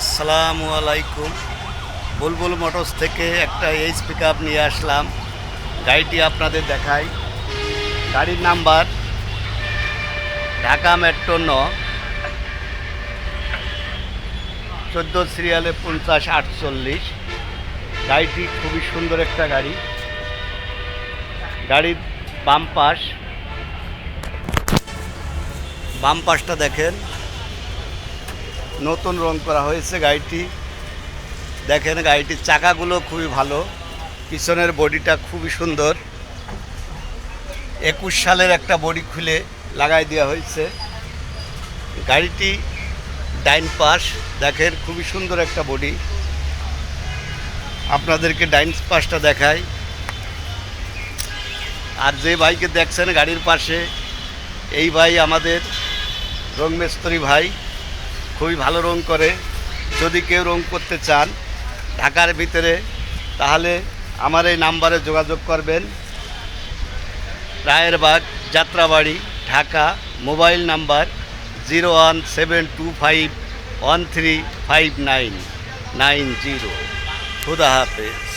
আসসালামু আলাইকুম। বুলবুল মোটরস থেকে একটা এইচ পিক নিয়ে আসলাম। গাড়িটি আপনাদের দেখাই। গাড়ির নাম্বার ঢাকা মেট্রো ন, চোদ্দ সিরিয়ালে পঞ্চাশ আটচল্লিশ। গাড়িটি খুবই সুন্দর একটা গাড়ি। গাড়ির বাম পাশ, বাম পাশটা দেখেন। নতুন রং করা হয়েছে গাড়িটি। দেখেন গাড়িটির চাকাগুলো খুবই ভালো। পিছনের বডিটা খুবই সুন্দর। একুশ সালের একটা বডি খুলে লাগাই দেওয়া হয়েছে। গাড়িটি ডাইন পাশ, দেখেন খুবই সুন্দর একটা বডি। আপনাদেরকে ডাইন পাশটা দেখাই। আর যে ভাইকে দেখছেন গাড়ির পাশে, এই ভাই আমাদের রং মিস্ত্রি ভাই। খুবই ভালো রং করে। যদি কেউ রং করতে চান ঢাকার ভিতরে, তাহলে আমার এই নাম্বারে যোগাযোগ করবেন। Rayerbag, Jatrabari, Dhaka, mobile number zero one seven two five one three five nine nine zero. খুদা হাফেজ।